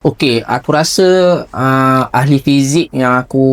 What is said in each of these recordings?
Okey, aku rasa uh, ahli fizik yang aku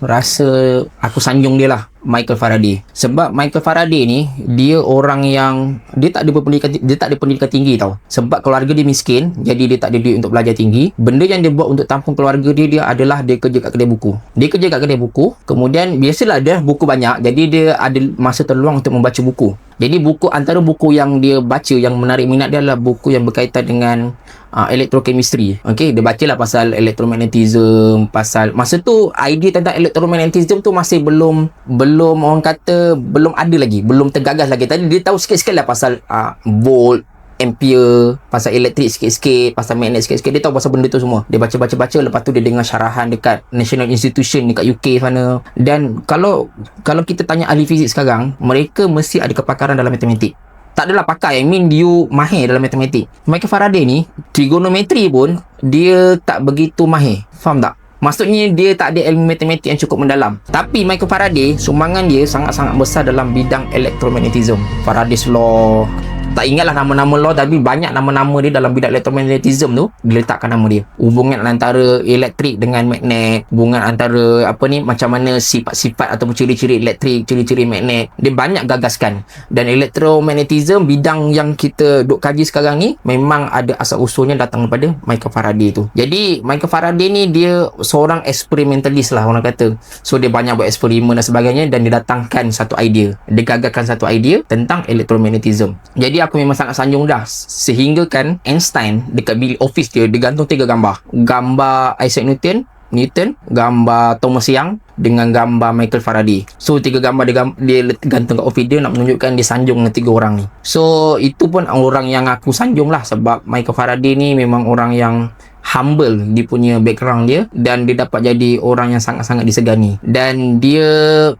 rasa aku sanjung dia lah. Michael Faraday. Sebab Michael Faraday ni dia orang yang dia tak ada pendidikan dia tak ada pendidikan tinggi tau. Sebab keluarga dia miskin, jadi dia tak ada duit untuk belajar tinggi. Benda yang dia buat untuk tampung keluarga dia dia adalah dia kerja kat kedai buku. Dia kerja kat kedai buku, kemudian biasalah dia buku banyak, jadi dia ada masa terluang untuk membaca buku. Jadi buku antara buku yang dia baca yang menarik minat dia adalah buku yang berkaitan dengan uh, electrochemistry. Okey, dia bacalah pasal electromagnetism, pasal masa tu idea tentang electromagnetism tu masih belum belum orang kata belum ada lagi, belum tergagas lagi. Tadi dia tahu sikit-sikit lah pasal uh, volt, ampere, pasal elektrik sikit-sikit, pasal magnet sikit-sikit. Dia tahu pasal benda tu semua. Dia baca-baca-baca lepas tu dia dengar syarahan dekat National Institution dekat UK sana. Dan kalau kalau kita tanya ahli fizik sekarang, mereka mesti ada kepakaran dalam matematik tak adalah pakar yang mean you mahir dalam matematik. Michael Faraday ni, trigonometri pun dia tak begitu mahir. Faham tak? Maksudnya dia tak ada ilmu matematik yang cukup mendalam. Tapi Michael Faraday, sumbangan dia sangat-sangat besar dalam bidang electromagnetism. Faraday's law, tak ingatlah nama-nama law tapi banyak nama-nama dia dalam bidang electromagnetism tu diletakkan nama dia. Hubungan antara elektrik dengan magnet hubungan antara apa ni macam mana sifat-sifat ataupun ciri-ciri elektrik ciri-ciri magnet dia banyak gagaskan. Dan electromagnetism bidang yang kita duk kaji sekarang ni memang ada asal usulnya datang daripada Michael Faraday tu. Jadi Michael Faraday ni dia seorang experimentalist lah orang kata. So dia banyak buat eksperimen dan sebagainya dan dia datangkan satu idea. Dia gagalkan satu idea tentang electromagnetism jadi aku memang sangat sanjung dah. Sehingga kan Einstein dekat bilik office dia dia gantung tiga gambar. Gambar Isaac Newton Newton gambar Thomas Young dengan gambar Michael Faraday. So tiga gambar dia, dia gantung kat office dia nak menunjukkan dia sanjung dengan tiga orang ni. So itu pun orang yang aku sanjung lah sebab Michael Faraday ni memang orang yang humble dia punya background dia dan dia dapat jadi orang yang sangat-sangat disegani. Dan dia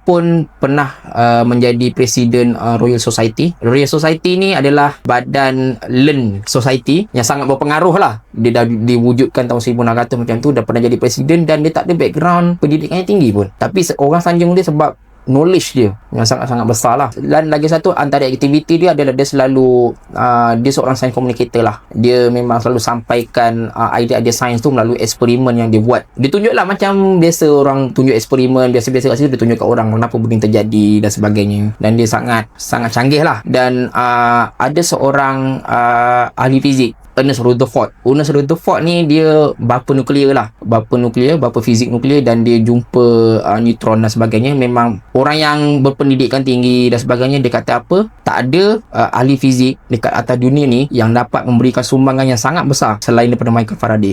pun pernah uh, menjadi presiden uh, Royal Society. Royal Society ni adalah badan learn society yang sangat berpengaruh lah. Dia dah diwujudkan tahun 1600 macam tu dah pernah jadi presiden dan dia tak ada background pendidikannya tinggi pun. Tapi orang sanjung dia sebab knowledge dia yang sangat-sangat besar lah. Dan lagi satu antara aktiviti dia adalah dia selalu uh, dia seorang science communicator lah. Dia memang selalu sampaikan uh, idea-idea sains tu melalui eksperimen yang dia buat. Dia tunjuk lah macam biasa orang tunjuk eksperimen biasa-biasa kat situ dia tunjuk kat orang kenapa benda terjadi dan sebagainya. Dan dia sangat sangat canggih lah. Dan uh, ada seorang uh, ahli fizik Ernest Rutherford. Ernest Rutherford ni dia bapa nuklear lah. Bapa nuklear, bapa fizik nuklear dan dia jumpa uh, neutron dan sebagainya. Memang orang yang berpendidikan tinggi dan sebagainya dia kata apa? Tak ada uh, ahli fizik dekat atas dunia ni yang dapat memberikan sumbangan yang sangat besar selain daripada Michael Faraday.